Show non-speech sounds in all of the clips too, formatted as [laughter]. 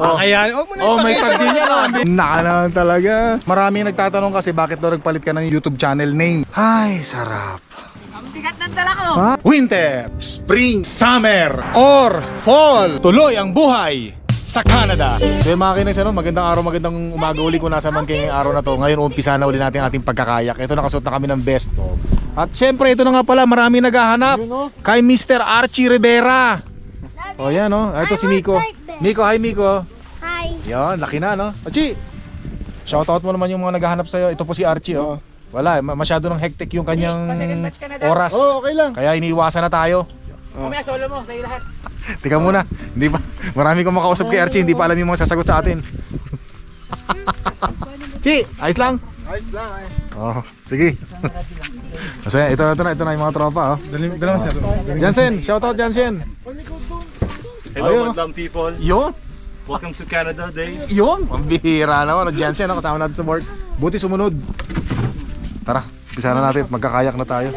Oh, kaya, oh, Oh, may tag din yan. Oh. Naka naman talaga. Maraming nagtatanong kasi bakit daw nagpalit ka ng YouTube channel name. Ay, sarap. Ang bigat ng dala ko. Ha? Winter, Spring, Summer, or Fall. Tuloy ang buhay sa Canada. So yung mga kinex, ano, magandang araw, magandang umaga uli kung nasa man kayo ngayong araw na to. Ngayon, umpisa na uli natin ang ating pagkakayak. Ito, nakasuot na kami ng best. At syempre, ito na nga pala, marami naghahanap kay Mr. Archie Rivera. O oh, yan, oh. Ito si Miko. Miko, hi Miko. Hi. Yan, laki na, no? Archie! Shoutout mo naman yung mga naghahanap sa'yo. Ito po si Archie, oh. Wala, ma- masyado ng hectic yung kanyang Pa-second batch ka na daw. oras. Oh, okay lang. Kaya iniiwasan na tayo. Mamaya solo mo, sa'yo lahat. [laughs] Tika muna, hindi pa, [laughs] marami kong makausap kay Archie, hindi pa alam yung mga sasagot sa atin. [laughs] Chi, ayos lang? Ayos lang, ayos. Oh, sige. Kasi ito na, ito na, ito na yung mga tropa, oh. Dali, dali mo. Jansen, shoutout Jansen. Hello, Ayun, Madam people. Yun, Welcome to Canada Day. yun. Ang bihira naman, oh, Jansen, oh, kasama natin sa board. Buti sumunod. Tara, umpisa na natin, magkakayak na tayo.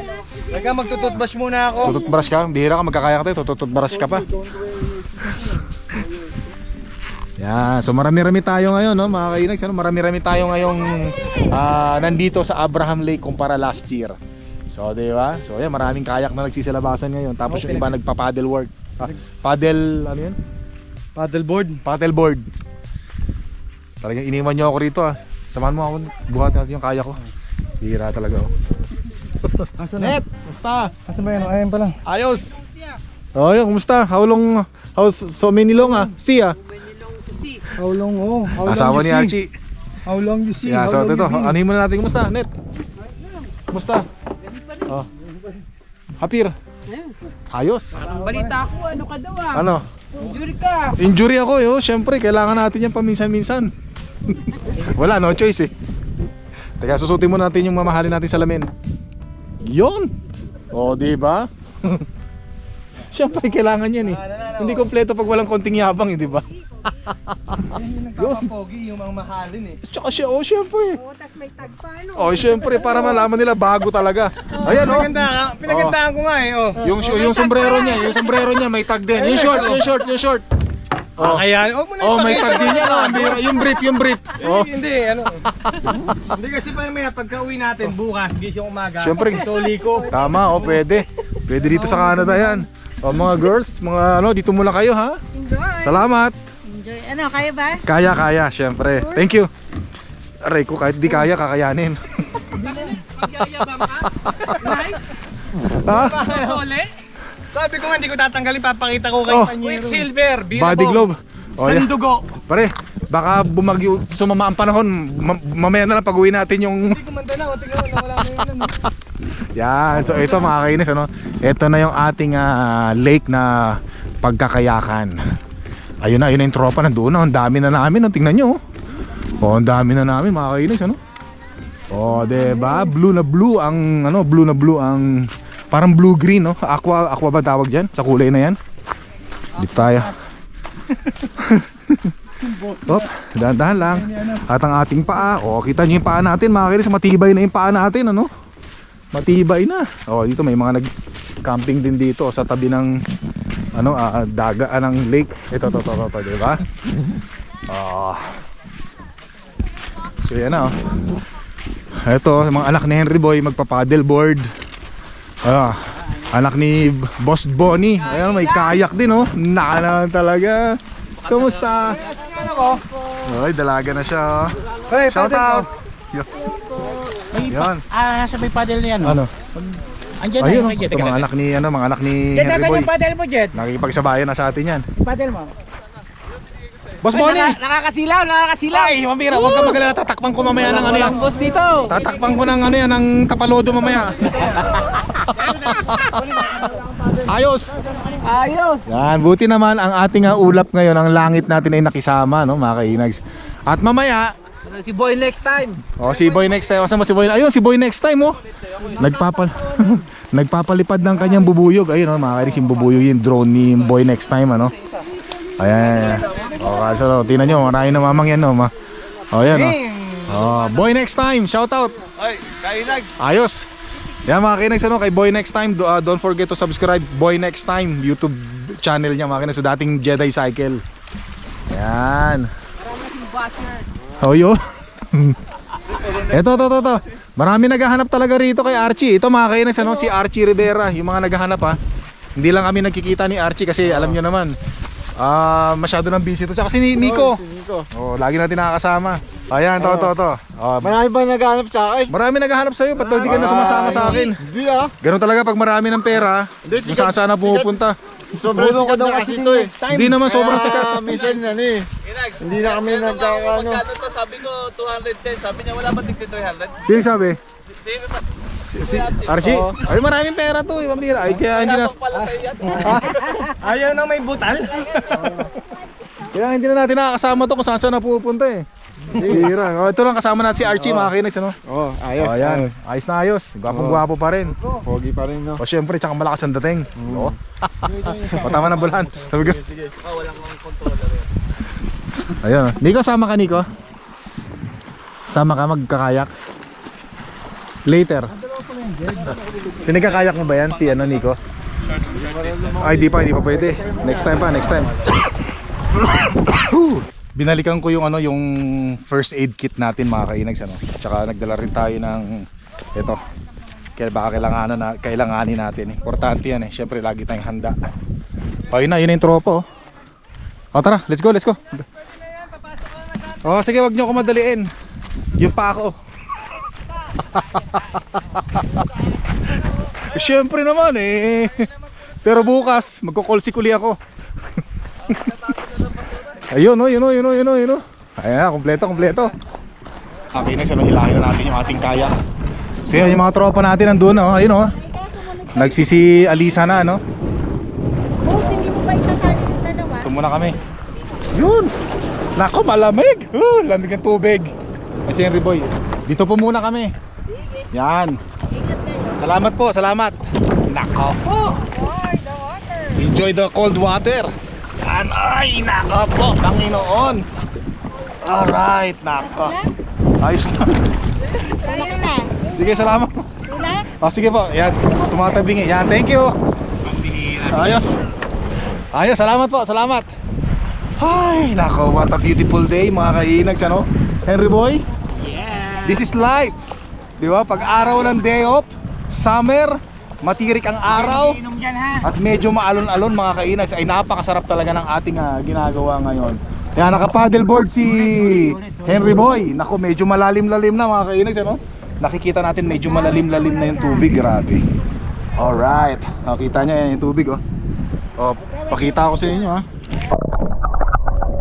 Teka, magtututbash muna ako. Tututbrush ka, bihira ka, magkakayak tayo, tututbrush ka pa. Yan, so marami-rami tayo ngayon, no, mga kainags, ano, marami-rami tayo ngayong ah, nandito sa Abraham Lake kumpara last year. So, di ba? So, yan, maraming kayak na nagsisilabasan ngayon. Tapos yung iba nagpa-paddle work. Ah, paddle, ano yun? Paddleboard. Paddleboard. Talagang iniwan niyo ako rito, ah. Samahan mo ako, buhat natin yung kaya ko. Bihira talaga, oh. [laughs] Asan? Net, musta? Asan ba yan? Ayan pa lang. Ayos. Oh, yun, kumusta? How long, how so many long ah? See ah. How long, oh. How long Asawa you ni see? Archie. How long you see? Yeah, How so long ito, anuhin muna natin. Kumusta, Net? Kumusta? Oh. Hapir. Ayos. Balita ko, ano ka daw ah. Ano? Injury ka. Injury ako eh. Oh. Siyempre, kailangan natin yan paminsan-minsan. [laughs] Wala, no choice eh. Teka, susutin muna natin yung mamahalin natin salamin. Yon. Oh, di ba? [laughs] Siyempre, kailangan yan eh. Hindi kompleto pag walang konting yabang eh, di ba? Yan yung nagpapapogi, yung mga mahalin eh. Tsaka siya, oh, siyempre. Oh, tas may tag pa, ano? Oh, siyempre, para malaman nila bago talaga. Ayan, oh. Pinaganda, pinagandaan ko nga eh, oh. Yung, yung sombrero niya, yung sombrero niya may tag din. Yung short, yung short, yung short. Oh, kaya, oh, muna Oh, may tag din yan, oh. Ang bira- Yung brief, yung brief. Oh. Hindi, ano. Hindi kasi pa may pagka uwi natin bukas, gising umaga. Siyempre. Soli ko. Tama, oh, pwede. Pwede dito sa Canada yan. Oh, mga girls, mga ano, dito muna kayo, ha? Enjoy. Salamat. Enjoy. Ano, kaya ba? Kaya, kaya, syempre. Thank you. Aray ko, kahit di kaya, kakayanin. Magyayabang ka. Nice. ha? Sosole. Sabi ko nga, hindi ko tatanggalin, papakita ko kay Oh. Panyero. Silver. Body glove. Oh, yeah. Sandugo. Pare, baka bumagyo, sumama ang panahon. Ma- mamaya na lang pag uwi natin yung Hindi ko man na, tingnan mo, nawala na yun. ano. [laughs] Yan, so ito mga kainis ano, ito na yung ating ah, lake na pagkakayakan. Ayun na, ayun na yung tropa nandoon na, ang dami na namin, oh, tingnan nyo. Oh, oh ang dami na namin mga kainis ano. Oh, 'di ba? Blue na blue ang ano, blue na blue ang parang blue green no. Aqua aqua ba tawag diyan? Sa kulay na 'yan. Dito tayo. [laughs] Op, dahan-dahan lang. At ang ating paa, oh, kita niyo yung paa natin, mga kainis, matibay na yung paa natin, ano? matibay na. Oh, dito may mga nag-camping din dito sa tabi ng ano, ah, daga ah, ng lake. Ito to to to, to di ba? Oh. So yan na oh. Ito, mga anak ni Henry Boy magpa-paddleboard. Ah, anak ni Boss Bonnie. Ayun, may kayak din oh. Naka talaga. Kumusta? Oy, dalaga na siya. oh. Shout out. Yo. Yan. Ah, sa may paddle niyan. Ano? Andiyan Ayun, na oh, ito mga anak ni ano, mga anak ni Jet, Henry Boy. yung paddle mo, Jet? Nakikipagsabayan na sa atin 'yan. Paddle mo. Boss Ay, Bonnie. naka- nakakasilaw, nakakasilaw. Ay, mambira, huwag ka magalala, tatakpan ko mamaya ng ano yan. boss dito. Tatakpan ko ng ano yan, ng tapalodo mamaya. [laughs] Ayos. Ayos. Yan, buti naman ang ating ah, ulap ngayon, ang langit natin ay nakisama, no, mga kainags. At mamaya, Si Boy next time. oh, si Boy next time, Asan mo si Boy? Ayun, si Boy next time, oh. Nagpapal [laughs] Nagpapalipad ng kanyang bubuyog. Ayun, oh, mga kainags, yung bubuyog yung drone ni Boy next time, ano. Ayan. Oh, so, tingnan nyo, maraming namamang yan, no, ma. Oh, yan, oh. Oh, Boy next time, shout out. Ay, kainag. Ayos. Yan mga kinags ano, kay Boy Next Time, do- uh, don't forget to subscribe Boy Next Time YouTube channel niya mga kinags, so dating Jedi Cycle. Yan. Oh, yun. Ito, [laughs] ito, ito, ito. Marami naghahanap talaga rito kay Archie. Ito mga kainis, ano, si Archie Rivera. Yung mga naghahanap ha. Hindi lang kami nagkikita ni Archie kasi alam nyo naman. Ah, masyado nang busy to. Tsaka si Ni- Nico. Oh, lagi natin nakakasama. Ayan, to, to, to. Oh, Marami ba naghanap sa akin? marami naghahanap sa'yo. Ba't daw di ka na sumasama sa akin? Hindi ah. Ganun talaga pag marami ng pera, kung saan saan na pumupunta. Sobrang sikat na kasi ito eh. Hindi naman sobrang sikat. Minsan na eh. Hindi na kami nagkakano. to? Sabi ko 210. Sabi niya wala ba tigti 300? Sino sabi? Save pa. Si, si Archie? Ay, maraming pera to, ibang bira. Ay, kaya hindi na, Pala sa yan. [laughs] Ayaw na may butal. kaya hindi na natin nakakasama to kung saan saan na pupunta eh. Bira. Oh, ito lang kasama natin si Archie, mga kinex, ano? Oh, ayos. Oh, ayan. Ayos na ayos. Gwapong gwapo pa rin. Pogi pa rin no. O syempre, tsaka malakas ang dating. Oo. [laughs] o tama na bulan. Sabi ko. Oh, walang mga controller yan. Ayun. oh. Nico, sama ka Nico? Sama ka magkakayak? Later. Pinagkakayak mo ba yan si ano Nico? Ay di pa, hindi pa pwede. Next time pa, next time. [coughs] Binalikan ko yung ano yung first aid kit natin mga kainags ano. Tsaka nagdala rin tayo ng ito. Kaya baka kailanganan na kailanganin natin. Importante yan eh. Syempre lagi tayong handa. O yun na, yun yung tropa oh. O tara, let's go, let's go. Oh, sige, wag niyo ako madaliin. Yung pa ako. [laughs] Siyempre naman eh. Pero bukas, magko-call si Kuli ako. [laughs] ayun oh, yun oh, yun oh, yun oh, yun oh. Ayan, kompleto, kompleto. Okay, next, ano, hilahin na natin yung ating kaya. So yan, yung mga tropa natin nandun, oh, ayun oh. Nagsisi Alisa na, no? Boss, hindi mo ba itakali yung dalawa? Ito muna kami. Yun! Nako, malamig! Uh, lamig ng tubig. Kasi Henry Boy, dito po muna kami. Yan. Ingat kayo. Salamat po, salamat. Nako. Oh, boy, the water. Enjoy the cold water. Yan, ay, nako po, Panginoon. Alright, nako. Ayos na. Sige, salamat. Tulak. O, sige po, yan. Tumatabingi. Yan, thank you. Ayos. Ayos, salamat po, salamat. Ay, nako, what a beautiful day mga kainags, ano? Henry Boy? Yeah. This is life. Di ba? Pag araw ng day off, summer, matirik ang araw. At medyo maalon-alon mga kainags ay napakasarap talaga ng ating ah, ginagawa ngayon. Kaya naka-paddleboard si Henry Boy. Nako, medyo malalim-lalim na mga kainags, ano? Nakikita natin medyo malalim-lalim na yung tubig, grabe. Alright. Nakita niya yan yung tubig, oh. Oh, pakita ko sa inyo, ha.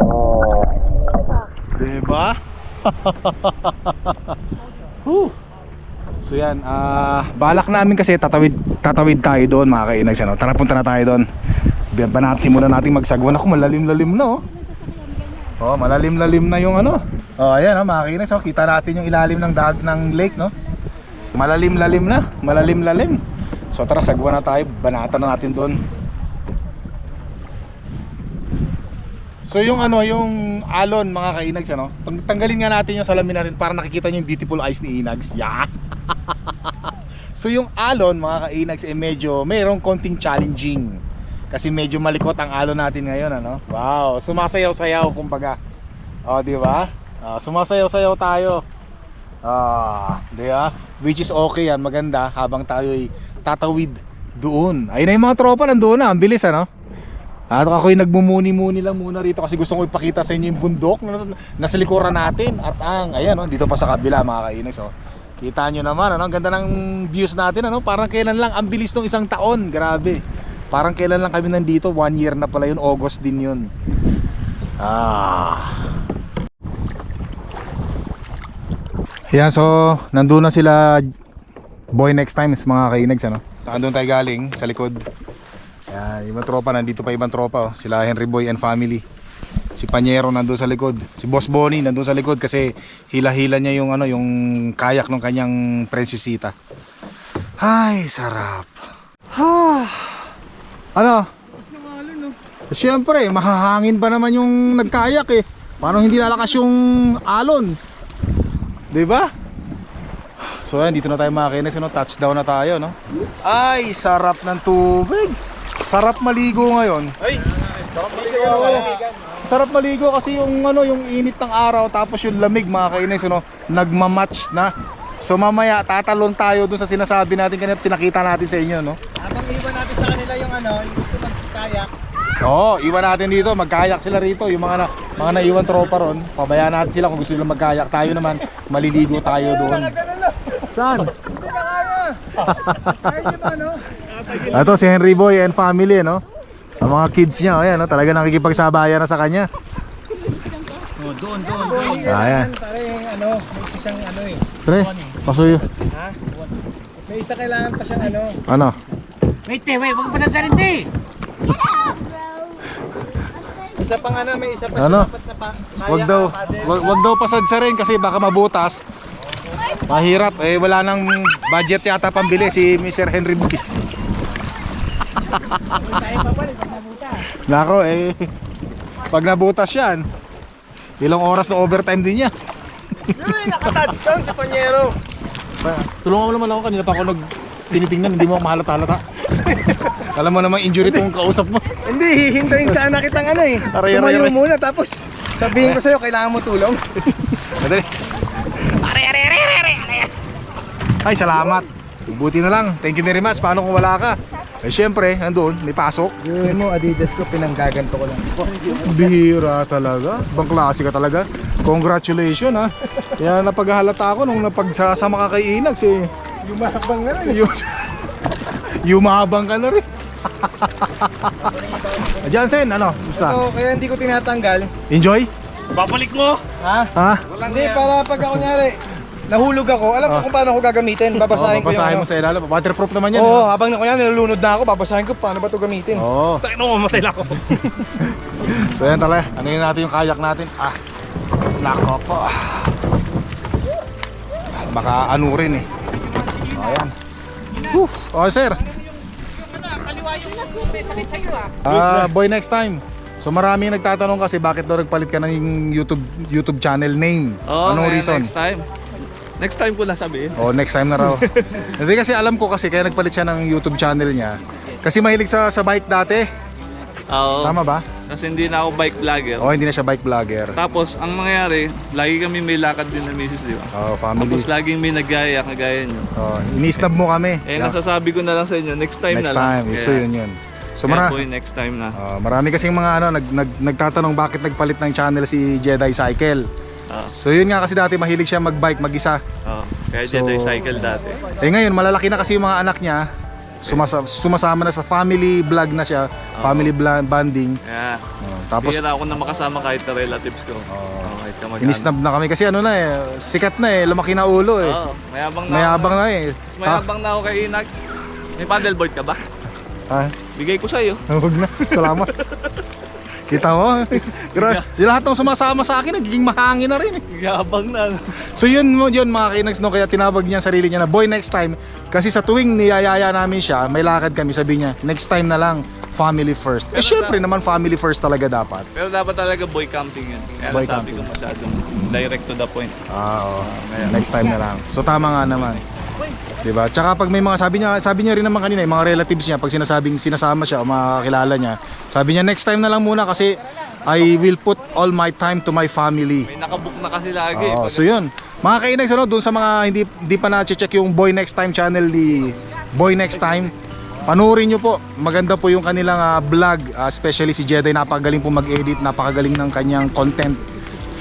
Oh. Diba? [laughs] Whew. So yan, ah balak namin kasi tatawid tatawid tayo doon mga kainags ano. Tara punta na tayo doon. Banat simulan nating magsagwan ako malalim-lalim na oh. Oh, malalim-lalim na yung ano. Oh, ayan oh, mga kainags oh. Kita natin yung ilalim ng ng lake no. Malalim-lalim na, malalim-lalim. So tara sagwan na tayo, banatan na natin doon. So yung ano, yung alon mga kainags ano, tang- tanggalin nga natin yung salamin natin para nakikita niyo yung beautiful eyes ni Inags. Yeah. [laughs] so yung alon mga kainags eh medyo mayroong konting challenging. Kasi medyo malikot ang alon natin ngayon ano. Wow, sumasayaw-sayaw kumbaga. Oh, di ba? Ah, sumasayaw-sayaw tayo. Ah, di ba? Which is okay yan, maganda habang tayo ay tatawid doon. Ayun na yung mga tropa nandoon na, ang bilis ano. At ako'y nagmumuni-muni lang muna rito kasi gusto ko ipakita sa inyo yung bundok na nasa, likuran natin at ang ayan oh, dito pa sa kabila mga kainis oh. Kita nyo naman ano, ang ganda ng views natin ano, parang kailan lang ang bilis ng isang taon, grabe. Parang kailan lang kami nandito, one year na pala yun, August din yun. Ah. Yan so, nandun na sila Boy next time mga kainags ano. Nandun tayo galing sa likod. Yan, ibang tropa, nandito pa ibang tropa oh. Sila Henry Boy and family Si Panyero nandun sa likod Si Boss Bonnie nandun sa likod kasi hila-hila niya yung ano, yung kayak ng kanyang prinsesita Ay, sarap Ha. Ano? Siyempre, mahahangin pa naman yung nagkayak eh Paano hindi lalakas yung alon? 'Di ba? So yan, dito na tayo mga kinis, no? touchdown na tayo, no? Ay, sarap ng tubig. Sarap maligo ngayon. Ay! sarap maligo kasi yung ano, yung init ng araw tapos yung lamig mga kainis, ano, nagmamatch na. So mamaya tatalon tayo dun sa sinasabi natin kanina, pinakita natin sa inyo, no? Habang iwan natin sa kanila yung ano, yung gusto magkayak. Oo, iwan natin dito, magkayak sila rito, yung mga na, mga naiwan tropa ron, pabayaan natin sila kung gusto nila magkayak. Tayo naman, maliligo tayo doon. Saan? [laughs] Ito si Henry Boy and family, no? Ang mga kids niya, ayan, no? talaga nakikipagsabayan na sa kanya. Oh, doon, doon, doon. Ayan. Pare, ano, may siyang ano eh. Pre, pasuyo. Ha? May isa kailangan pa siyang ano. Ano? Wait, te, wait, wag pa sa rin, te. Isa pang ano, may isa pa Ano? siya dapat na pa. Wag daw, wag, wag daw pasad sa rin kasi baka mabutas. Mahirap, eh wala nang budget yata pambili si Mr. Henry Boy. Nako eh, pag nabutas yan, ilang oras na overtime din yan. Uy, naka-touchdown si Panyero. Tulungan mo naman ako kanina pa ako nag tinitingnan, hindi mo ako mahalata-halata. Alam mo namang injury tong kausap mo. Hindi, hihintayin sana kitang ano eh. Aray, aray, Tumayo aray. muna tapos sabihin ko sa'yo, kailangan mo tulong. Madali. Ay, salamat. Buti na lang. Thank you very much. Paano kung wala ka? Eh, syempre, nandun, may pasok. Yun mo, Adidas ko, pinanggaganto ko lang. Bihira talaga. Ibang klase ka talaga. Congratulations ha. Kaya napaghalata ako nung napagsasama ka kay Inags eh. Yumabang na rin. Yumabang ka na rin. [laughs] Jansen, ano? Gusta? Ito, kaya hindi ko tinatanggal. Enjoy? Babalik mo! Ha? Ha? Hindi, para pag ako nyari, nahulog ako, alam ko Oh. kung paano ako gagamitin. Babasahin ko yung babasahin ano. mo sa ilalim. Waterproof naman yan. Oo, habang ako yan, nilulunod na ako, babasahin ko paano ba ito gamitin. Oo. Tayo na mamatay lang ako. [laughs] So yan talaga, ano yun natin yung kayak natin? Ah, nako po. Baka ano rin eh. O yan. Whew. Oh sir. Ah, boy next time. So marami yung nagtatanong kasi bakit daw nagpalit ka ng YouTube YouTube channel name? Oo, Anong reason? next time. Next time ko na sabihin. Oh, next time na raw. [laughs] Hindi kasi alam ko kasi kaya nagpalit siya ng YouTube channel niya. Kasi mahilig sa sa bike dati. Oo. Tama ba? Kasi hindi na ako bike vlogger. Oh, hindi na siya bike vlogger. Tapos, ang mangyayari, lagi kami may lakad din ng misis, di ba? Oh, family. Tapos laging may nagaya, kagaya nyo. Oh, inisnab mo kami. Eh, Yeah. nasasabi ko na lang sa inyo, next time next na lang. time. So yun yun. So kaya mara po next time na. Ah, marami kasing mga ano nag, nag nagtatanong bakit nagpalit ng channel si Jedi Cycle. So yun nga kasi dati mahilig siya mag-bike mag-isa. Oo. Kaya So- cycle dati. Eh ngayon malalaki na kasi yung mga anak niya. Sumasa, sumasama na sa family vlog na siya, family bla- bonding. Kaya, Oh, tapos bihira ako na makasama kahit na relatives ko. Oo, kahit ka mag- inisnab na kami kasi ano na eh, sikat na eh, lumaki na ulo eh. Oo, mayabang na Mayabang ako. na eh. Mayabang na ako kay Inag. May paddleboard ka ba? Ha? Bigay ko sa'yo. [laughs] Huwag na. Salamat. [laughs] Kita mo? [laughs] Gra- yung lahat ng sumasama sa akin nagiging mahangin na rin eh. Yabang na. So yun mo yun mga kinags no kaya tinawag niya ang sarili niya na boy next time kasi sa tuwing niyayaya namin siya may lakad kami sabi niya next time na lang family first. Eh syempre naman family first talaga dapat. Pero dapat talaga boy camping yun. Kaya Boy sabi camping. ko masyadong direct to the point. Ah, oo. next time na lang. So tama nga naman. 'Di ba? Tsaka pag may mga sabi niya, sabi niya rin naman kanina, yung mga relatives niya pag sinasabing sinasama siya o mga kilala niya, sabi niya next time na lang muna kasi I will put all my time to my family. May nakabook na kasi lagi. Pag- so yun. Mga kainags, ano, doon sa mga hindi, hindi pa na-check yung Boy Next Time channel ni Boy Next Time, panoorin nyo po. Maganda po yung kanilang ah, vlog, ah, especially si Jedi, napakagaling po mag-edit, napakagaling ng kanyang content.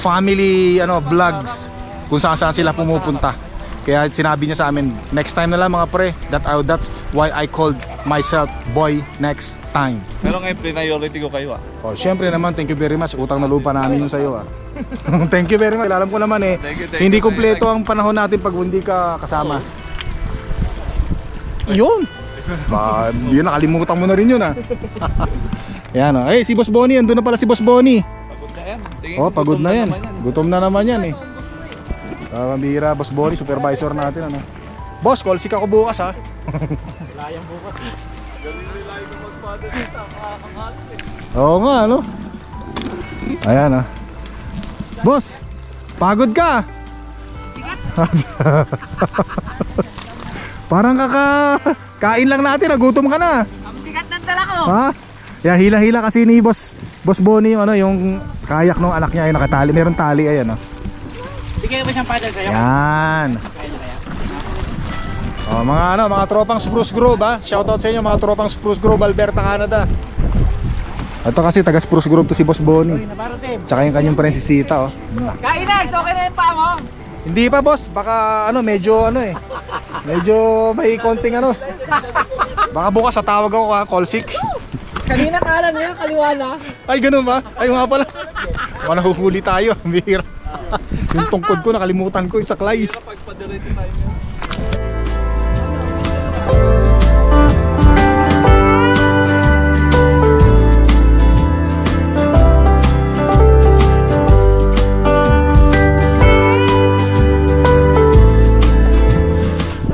Family ano vlogs, kung saan saan sila pumupunta. Kaya sinabi niya sa amin, next time na lang mga pre, that, ah, that's why I called myself Boy Next Time. Pero ngayon, priority ko kayo ah. Oh, syempre naman, thank you very much. Utang na lupa namin yung sa'yo ah. [laughs] thank you very much. Alam ko naman eh, Thank you, thank hindi kumpleto ang panahon natin pag hindi ka kasama. Yun. Ba, yun nakalimutan mo na rin yun ah. [laughs] Yan oh. Eh si Boss Bonnie, andun na pala si Boss Bonnie. Pagod na yan. Tingin Oh, pagod na yan. naman Gutom na naman yan eh. Ah, bihira, Boss Bonnie, supervisor natin ano. Boss, call si ako bukas ha. Oo nga, ano? Ayan ah. Boss, pagod ka. [laughs] Parang kaka kain lang natin, nagutom ka na. Ang bigat ng dala ko. Ha? Kaya hila-hila kasi ni Boss Boss Bonnie yung ano yung kayak ng anak niya ay nakatali. Meron tali ayan oh. Bigyan mo siyang paddle sa'yo. Yan. Oh, mga ano, mga tropang Spruce Grove ha. Shoutout sa inyo mga tropang Spruce Grove, Alberta, Canada. Ito kasi taga Spruce Grove to si Boss Bonnie. Tsaka yung kanyang prinsesita oh. Kainags, okay na yung pa mo. Hindi pa boss, baka ano medyo ano eh. Medyo may konting ano. Baka bukas sa tawag ako ha, call sick. Kanina kanan na yan, kaliwa na. Ay ganun ba? Ay nga pala. Baka nahuhuli tayo, bihira. Yung tungkod ko nakalimutan ko, isaklay. Pagpadiretso.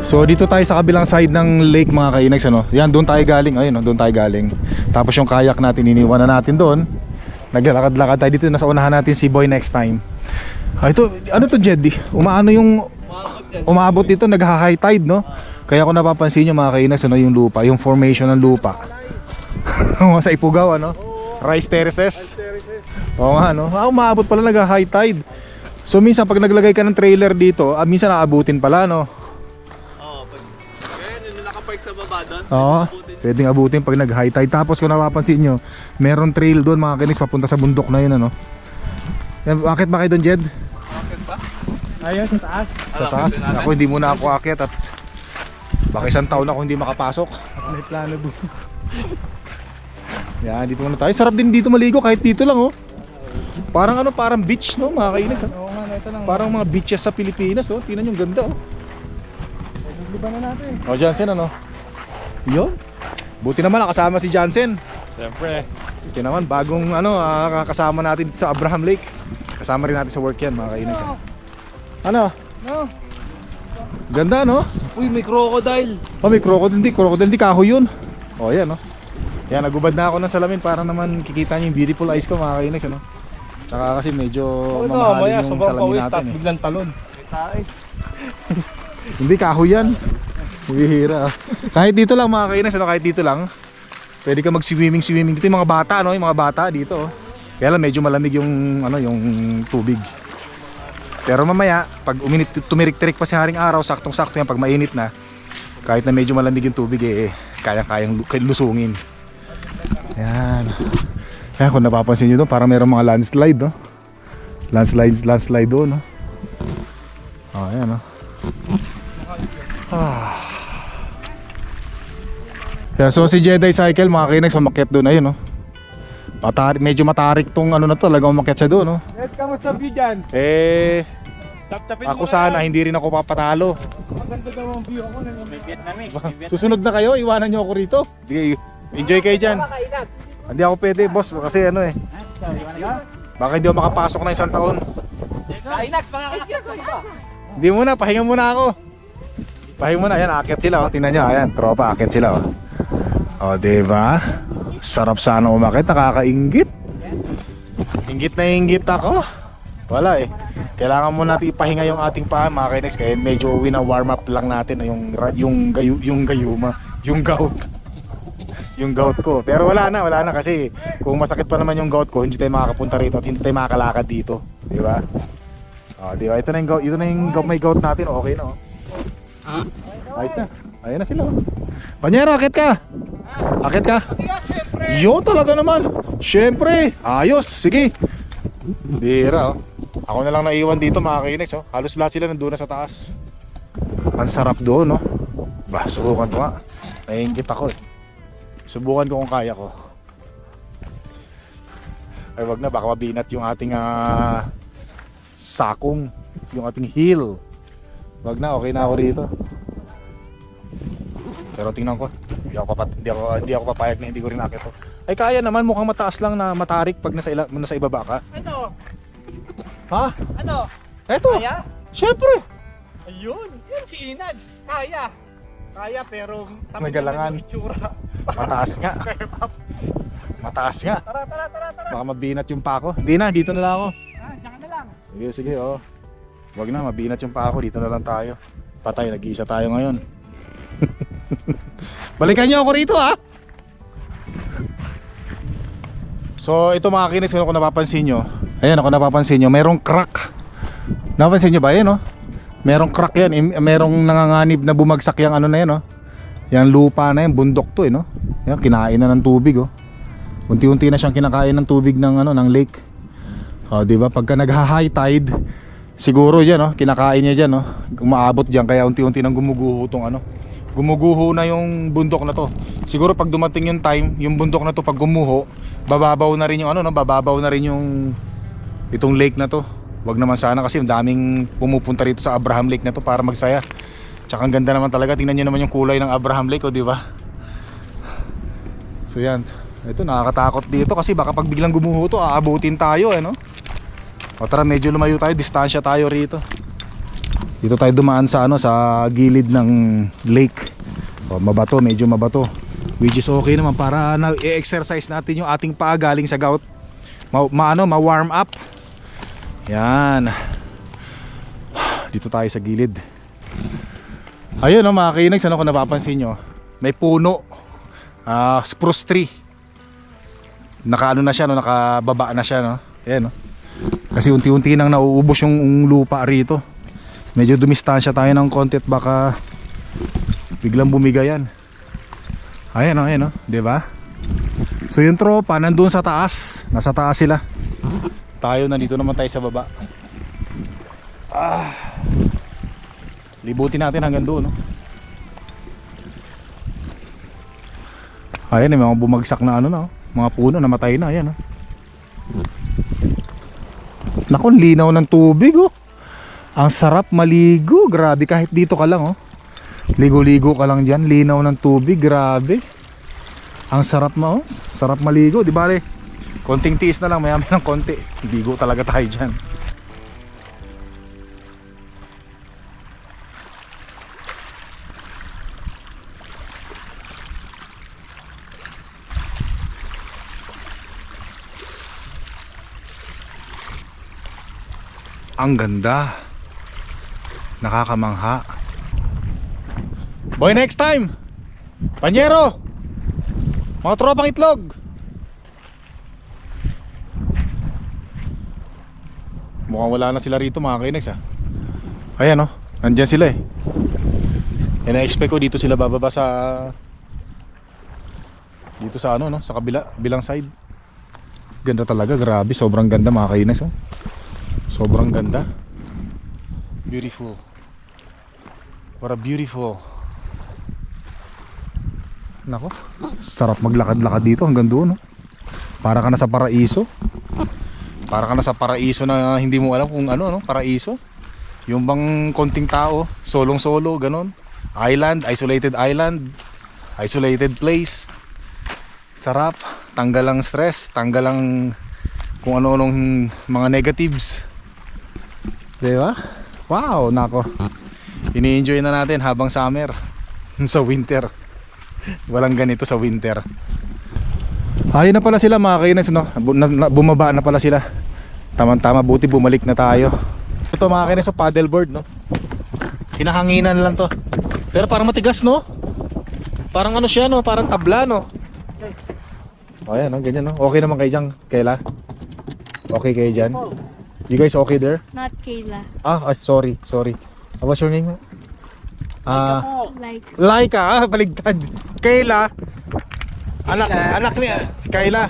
So dito tayo sa kabilang side ng lake mga kainags ano. Yan doon tayo galing. Ayun, doon tayo galing. Tapos yung kayak natin iniwan na natin doon. Naglalakad-lakad tayo dito nasa unahan natin si Boy next time. Ah, ito, ano to Jeddy? Umaano yung umabot dito nagha-high tide no? Kaya kung napapansin nyo mga kainags ano yung lupa, yung formation ng lupa. [laughs] sa Ipugaw ano? Rice terraces. Oo nga no. Ah, umabot pala nagha-high tide. So minsan pag naglagay ka ng trailer dito, ah, minsan naabutin pala no. Oo, pag... Ngayon, yung nakapark sa baba doon. Oo, pwedeng abutin pag nag-high tide. Tapos kung napapansin nyo, meron trail doon mga kinis papunta sa bundok na yun ano. Yan, Akit ba kayo doon Jed? Ayun, sa taas. Sa taas? Ako hindi muna ako akit at baka isang taon ako hindi makapasok. May plano bu. [laughs] Yan, dito muna tayo. Sarap din dito maligo kahit dito lang oh. Parang ano, parang beach no mga kainis. ah. Oo nga, ito lang. Parang mga beaches sa Pilipinas oh. Tingnan yung ganda oh. Liban na natin. Oh Jansen ano? Yun. Buti naman nakasama si Jansen. Siyempre. Ito naman, bagong ano, ah, kasama natin sa Abraham Lake. Kasama rin natin sa work yan, mga kainis. ah. Ano? No. Ganda, no? Uy, may crocodile. Oh, may crocodile, hindi. Crocodile, hindi kahoy yun. Oh, yan, no? Yan, nagubad na ako ng salamin para naman kikita niyo yung beautiful eyes ko, mga kainis, ano? Tsaka kasi medyo na, mamahalin maya, yung sobrang salamin pawis, natin, tapos eh. biglang talon. [laughs] Hindi, kahoy yan. Bihira. ah. kahit dito lang, mga kainis, ano? Kahit dito lang. Pwede ka mag-swimming, swimming. Dito yung mga bata, no? Yung mga bata dito, oh. Kaya lang medyo malamig yung ano yung tubig. Pero mamaya, pag uminit tumirik-tirik pa si haring araw, saktong-sakto yan pag mainit na. Kahit na medyo malamig yung tubig eh, kayang-kayang lu- lusungin. Yan. Kaya kung napapansin nyo doon, parang mayroong mga landslide, no? Landslide, landslide doon, no? Oh, ayan, no? Ah. Yeah, so si Jedi Cycle, mga kinags, umakyat doon, ayun, no? Matarik, medyo matarik tong ano na to, talagang umakyat siya doon, no? Ed, kamusta view dyan? Eh, Tap-tapin ako sana, hindi rin ako papatalo. Maganda daw ang view ako. May Vietnamese. Susunod na kayo, iwanan nyo ako rito. Sige, enjoy kayo dyan. Hindi ako pwede, boss, kasi ano eh. Baka hindi ako makapasok na isang taon. Kainag, makakakit ko iba. Hindi muna, pahinga muna ako. Pahinga muna, ayan, akit sila, oh. Tingnan nyo, ayan, tropa, akit sila, oh. O, diba? Sarap sana umakit, nakakaingit. Ingit na ingit ako. Wala eh. Kailangan mo natin ipahinga yung ating paa, mga kainex, kaya medyo wina-warm up lang natin yung, ra- yung, gayu, yung gayuma, yung gout. [laughs] yung gout ko. Pero wala na, wala na kasi kung masakit pa naman yung gout ko, hindi tayo makakapunta rito at hindi tayo makakalakad dito. Di ba? Oh, di ba? Ito na yung gout, ito na yung gout, may gout natin, okay na oh. Ayos na. Ayun na sila. oh. Panyero, akit ka. Akit ka. Yo talaga naman. Siyempre. Ayos. Sige. Bira oh. Ako na lang naiwan dito mga kainis oh. Halos lahat sila nandun na sa taas. Ang sarap doon no. Bah, subukan ko nga. Naiingit ako eh. Subukan ko kung kaya ko. Ay wag na baka mabinat yung ating ah, sakong, yung ating heel. Wag na, okay na ako rito. Pero tingnan ko, hindi ako papat, hindi ako hindi ako papayag na hindi ko rin akit to. Ay kaya naman mukhang mataas lang na matarik pag nasa ila, nasa ibaba ka. Ano? Ha? Ano? Eto. Kaya? Syempre. Ayun. Yan si Inags. Kaya. Kaya pero May galangan. naman yung itsura. Mataas nga. [laughs] Mataas nga. Tara, tara, tara, tara. Baka mabinat yung pa ako. Hindi na, dito na lang ako. Ah, ka na lang. Sige, sige, oh. Wag na, mabinat yung pa ako. Dito na lang tayo. Patay, nag-iisa tayo ngayon. [laughs] Balikan niyo ako rito, ha? So ito mga kinis, kung napapansin nyo Ayan ako napapansin nyo, merong crack Napansin nyo ba yan oh? Merong crack yan, merong nanganganib na bumagsak yung ano na yan oh Yung lupa na yan, bundok to eh no yan, Kinain na ng tubig oh Unti-unti na siyang kinakain ng tubig ng ano ng lake Oh, di ba? Pagka nagha-high tide, siguro 'yan, no? Kinakain niya diyan, no? Umaabot diyan kaya unti-unti nang gumuguho tong ano. Gumuguho na yung bundok na to. Siguro pag dumating yung time, yung bundok na to pag gumuho, bababaw na rin yung ano, no? Bababaw na rin yung itong lake na to. Wag naman sana kasi daming pumupunta rito sa Abraham Lake na to para magsaya. Tsaka ang ganda naman talaga. Tingnan niyo naman yung kulay ng Abraham Lake, oh, di ba? So yan. Ito nakakatakot dito kasi baka pag biglang gumuho to, aabutin tayo, eh, no? O tara, medyo lumayo tayo, distansya tayo rito. Dito tayo dumaan sa ano sa gilid ng lake. O mabato, medyo mabato. Which is okay naman para na i-exercise natin yung ating paa galing sa gout. Ma, maano, ma-warm up. Yan. Dito tayo sa gilid. Ayun no, mga kainags, ano kung napapansin nyo, may puno. Ah, spruce tree. Nakaano na siya no, nakababa na siya no. Ayan no. Kasi unti-unti nang nauubos yung lupa rito. Medyo dumistansya tayo ng konti at baka biglang bumigayan. Ayan o, ayan o, ba? So yung tropa nandun sa taas, nasa taas sila. Tayo nandito naman tayo sa baba. Ah. Libutin natin hanggang doon, no? Ayan, may mga bumagsak na ano na, oh. mga puno namatay na, ayan. Oh. Naku, linaw ng tubig oh. Ang sarap maligo, grabe kahit dito ka lang oh. Ligo-ligo ka lang diyan, linaw ng tubig, grabe. Ang sarap mo, oh. sarap maligo, di ba? Konting tiis na lang, maya ng konti. Ligo talaga tayo diyan. Ang ganda. Nakakamangha. Boy, next time. Panyero. Mga tropang itlog. Mukhang wala na sila rito mga kainex ha. Ayan oh. Nandyan sila eh. E na-expect ko dito sila bababa sa dito sa ano no, sa kabila, bilang side. Ganda talaga, grabe, sobrang ganda mga kainex oh. Sobrang ganda. Beautiful. What a beautiful. Nako, sarap maglakad-lakad dito hanggang doon. No? Para ka na sa paraiso. Para ka na sa paraiso na hindi mo alam kung ano, no? Paraiso. Yung bang konting tao, solong-solo, ganon. Island, isolated island. Isolated place. Sarap. Tanggal ang stress. Tanggal ang kung ano-anong mga negatives. Di ba? Wow, nako. Ini-enjoy na natin habang summer. [laughs] sa winter. Walang ganito sa winter. Ayun na pala sila mga kainis, no? Bumaba na pala sila. Tama-tama, buti bumalik na tayo. Ito mga kainis, so paddleboard, no? Hinahanginan lang to. Pero parang matigas, no? Parang ano siya, no? Parang tabla, no? O ayan, no? ganyan, no? Okay naman kayo dyan, Kayla? Okay kayo dyan? You guys okay there? Not Kayla. Ah, ay, sorry, sorry. Ah, what's your name? Ah, Like, Laika, ah, baligtad. Kayla. Anak, anak niya. Si Kayla.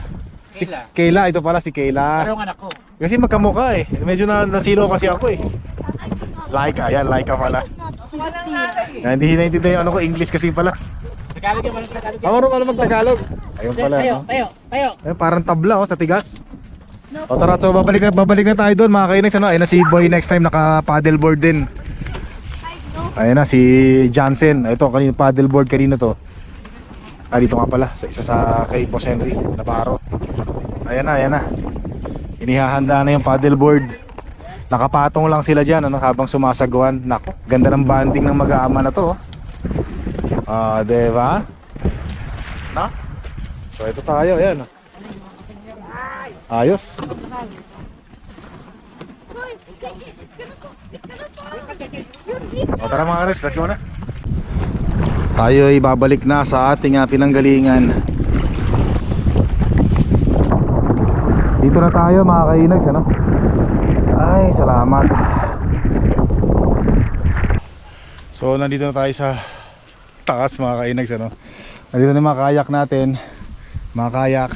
Si Kayla, ito pala si Kayla. Parang anak ko. Kasi magkamukha eh. Medyo na nasilo kasi ako eh. Laika, yan, Laika pala. Na, hindi naiintindihan yung ano ko, English kasi pala. Tagalog yung walang Tagalog. Ako rin pala mag-Tagalog. Ayun pala. Tayo, no? tayo, tayo. Ayun, parang tabla oh, sa tigas. O tara, so babalik na, babalik na tayo doon mga kainis. Ano? Ayun na si Boy next time naka paddleboard din. Ayun na si Johnson. Ito, kanina paddleboard kanina to. Ah, dito nga pala. Sa isa sa kay Boss Henry. Navarro. Ayan na, ayan na. Inihahanda na yung paddleboard. Nakapatong lang sila dyan ano, habang sumasagawan. Nako, ganda ng banding ng mag-aama na to. oh. Ah, diba? Na? So ito tayo, ayan. oh. Ayos. O tara mga kares, let's go na. Tayo ay babalik na sa ating ah, pinanggalingan. Dito na tayo mga kainags, ano? Ay, salamat. So, nandito na tayo sa taas mga kainags, ano? Nandito na yung mga kayak natin. Mga kayak.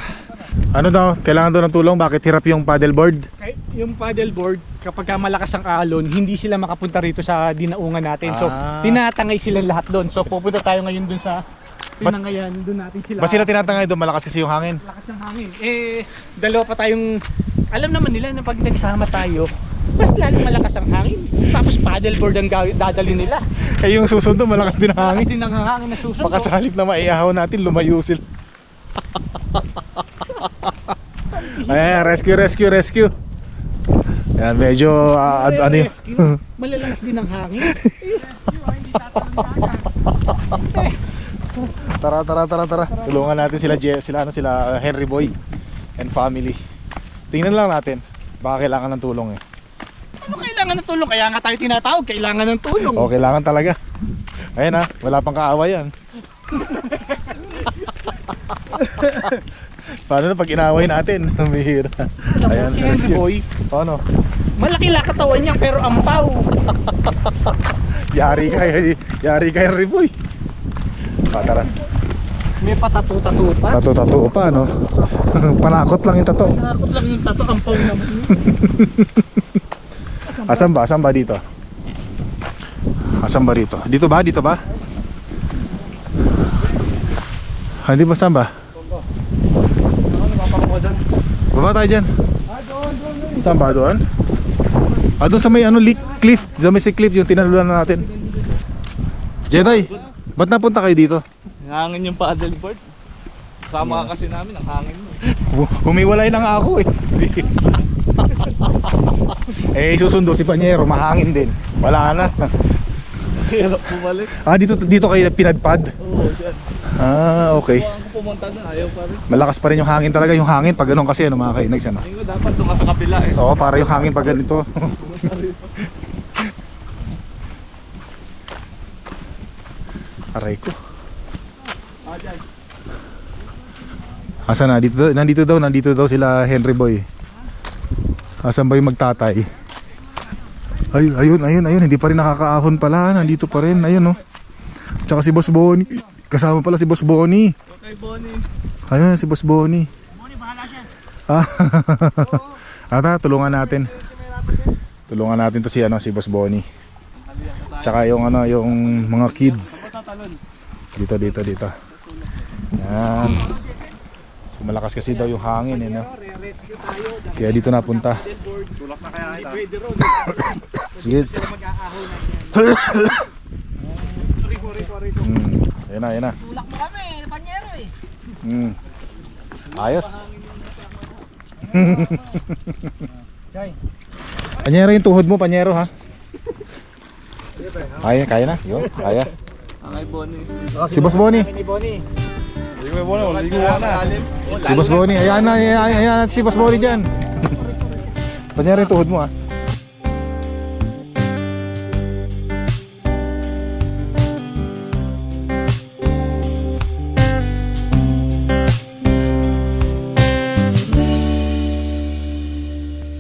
Ano daw? Kailangan daw ng tulong? Bakit hirap yung paddleboard? Yung paddleboard, kapag ka malakas ang alon, hindi sila makapunta rito sa dinaungan natin. So, Ah. tinatangay silang lahat doon. So, pupunta tayo ngayon doon sa tinangayan. Doon natin sila. Ba sila tinatangay doon? Malakas kasi yung hangin. lakas ng hangin. Eh, dalawa pa tayong... Alam naman nila na pag nagsama tayo, mas lalong malakas ang hangin. Tapos paddleboard ang gaw- dadali nila. Eh yung susunod doon, malakas din ang Malakas hangin. din ang hangin na susunod. Baka sa halip na maiahaw natin, lumayo sila. [laughs] Ayan, rescue, rescue, rescue. Ayan, medyo, ah, ad- ano yun? Malalakas din ang hangin. [laughs] Tara, tara, tara, tara. Tulungan natin sila, Je- sila, ano, sila uh, Henry Boy and family. Tingnan lang natin. Baka kailangan ng tulong eh. Ano kailangan ng tulong? Kaya nga tayo tinatawag, kailangan ng tulong. O, kailangan talaga. Ayan ha, wala pang kaawa yan. [laughs] Paano na pag inaway natin? [laughs] Mo, Ayan, si Henry. Boy, Paano? malaki lang katawan niya pero ampaw. [laughs] Yari ka, yari ka Henry Boy. Ah, tara. May patatu-tatu pa. Tato-tato pa, no? [laughs] Panakot lang yung tato. Nakakot lang yung tato, ampaw naman. Asan ba? Asan ba dito? Asan ba dito? Dito ba? Dito ba? Ah, Hindi ba? Saan ba? Baba tayo dyan. Saan ba? Doon? Ah, doon sa may ano, li- cliff. Sa may si cliff yung tinalunan na natin. Jedi, ba't napunta kayo dito? Hangin yung paddleboard. Sama ka kasi namin ang hangin mo. Hu- Humiwalay na nga ako eh. [laughs] eh, susundo si Panyero, mahangin din. Wala na. Hirap bumalik. Ah, dito dito kayo pinadpad. Oo, dyan. Ah, okay. Pumunta doon, ayaw pa rin. Malakas pa rin yung hangin talaga, yung hangin pag ganun kasi ano mga kainags ano. Ko dapat doon ka sa kabila eh. Oo, para yung hangin pag ganito. [laughs] Aray ko. Asa na? Dito, nandito daw, nandito daw sila Henry Boy. Asan ba yung magtatay? Ay, ayun, ayun, ayun, hindi pa rin nakakaahon pala, nandito pa rin, ayun no. Tsaka si Boss Bonnie, kasama pala si Boss Bonnie. Okay, Bonnie. Ayun, si Boss Bonnie. Bonnie, bahala siya. Ah, [laughs] Ata, tulungan natin. Tulungan natin to si ano, si Boss Bonnie. Tsaka yung ano, yung mga kids. Dito, dito, dito. Yan. So, malakas kasi daw yung hangin, eh, no? Kaya dito napunta. Sige. [coughs] Hmm, ayan na, ayan na. Tulak mo kami, panyero eh. Hmm. Ayos. [laughs] Panyero yung tuhod mo, panyero ha. [laughs] Kaya, kaya na. Yun, kaya. Ang Bonnie. Si Boss Bonnie. Ni Bonnie. Si Boss Bonnie. Ayan na, ayan, ayan, ayan si Boss Bonnie dyan. [laughs] Panyero yung tuhod mo ha.